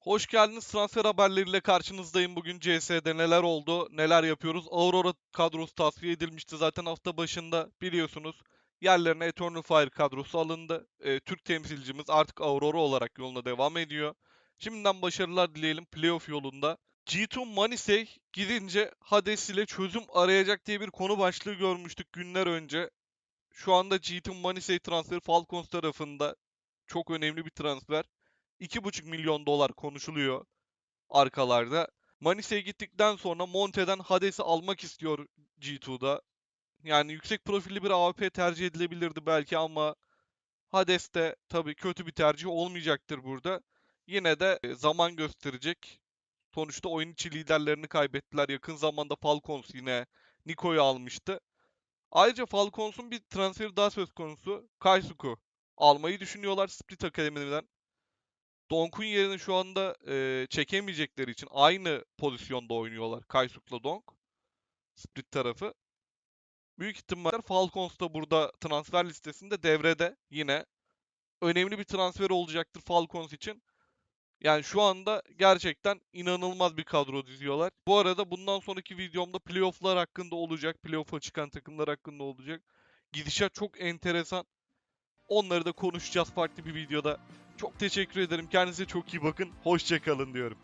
Hoş geldiniz transfer haberleriyle karşınızdayım. Bugün CS'de neler oldu, neler yapıyoruz. Aurora kadrosu tasfiye edilmişti zaten hafta başında biliyorsunuz. Yerlerine Eternal Fire kadrosu alındı. Ee, Türk temsilcimiz artık Aurora olarak yoluna devam ediyor. Şimdiden başarılar dileyelim playoff yolunda. G2 Manisey gidince Hades ile çözüm arayacak diye bir konu başlığı görmüştük günler önce. Şu anda G2 Manisey transferi Falcons tarafında çok önemli bir transfer. 2,5 milyon dolar konuşuluyor arkalarda. Manisa'ya gittikten sonra Monte'den Hades'i almak istiyor G2'da. Yani yüksek profilli bir AWP tercih edilebilirdi belki ama Hades de tabii kötü bir tercih olmayacaktır burada. Yine de e, zaman gösterecek. Sonuçta oyun içi liderlerini kaybettiler. Yakın zamanda Falcons yine Niko'yu almıştı. Ayrıca Falcons'un bir transferi daha söz konusu. Kaisuku almayı düşünüyorlar Split Akademi'den. Donk'un yerini şu anda e, çekemeyecekleri için aynı pozisyonda oynuyorlar Kaysuk'la Donk. Split tarafı. Büyük ihtimalle Falcons da burada transfer listesinde devrede yine. Önemli bir transfer olacaktır Falcons için. Yani şu anda gerçekten inanılmaz bir kadro diziyorlar. Bu arada bundan sonraki videomda playoff'lar hakkında olacak. Playoff'a çıkan takımlar hakkında olacak. Gidişat çok enteresan. Onları da konuşacağız farklı bir videoda. Çok teşekkür ederim. Kendinize çok iyi bakın. Hoşçakalın diyorum.